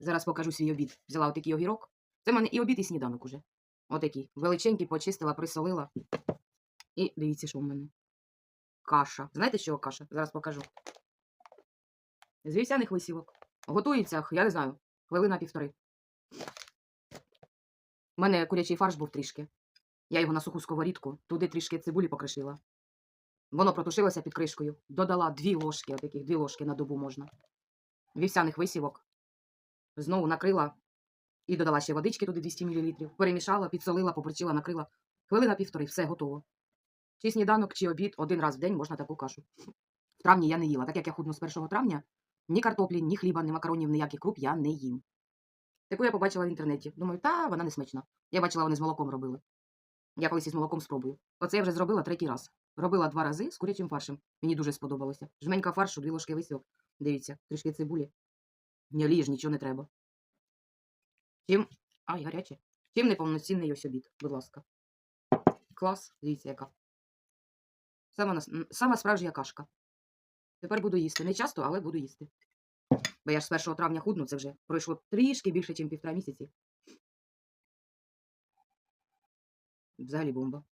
Зараз покажу свій обід. Взяла отакий огірок. Це в мене і обід, і сніданок уже. Отакий. Величенький, почистила, присолила. І дивіться, що в мене. Каша. Знаєте, чого каша? Зараз покажу. З вівсяних висівок. Готується, я не знаю, хвилина півтори. У мене курячий фарш був трішки. Я його на суху сковорідку, туди трішки цибулі покришила. Воно протушилося під кришкою. Додала дві ложки, отаких дві ложки на добу можна. Вівсяних висівок. Знову накрила і додала ще водички туди 200 мл. Перемішала, підсолила, поперчила, накрила. Хвилина півтори, все готово. Чи сніданок, чи обід один раз в день можна таку кашу. В травні я не їла. Так як я худну з 1 травня, ні картоплі, ні хліба, ні макаронів, ніяких круп я не їм. Таку я побачила в інтернеті. Думаю, та вона не смачна. Я бачила, вони з молоком робили. Я колись із молоком спробую. Оце я вже зробила третій раз. Робила два рази з курячим фаршем. Мені дуже сподобалося. Жменька фаршу, дві ложки висівок. Дивіться, трішки цибулі. Ні олії ж нічого не треба. Чим. Ай, гаряче. Чим неповноцінний ось обід, будь ласка. Клас, дивіться, яка. Сама, сама справжня кашка. Тепер буду їсти. Не часто, але буду їсти. Бо я ж з 1 травня худну, це вже пройшло трішки більше, ніж півтора місяці. Взагалі бомба.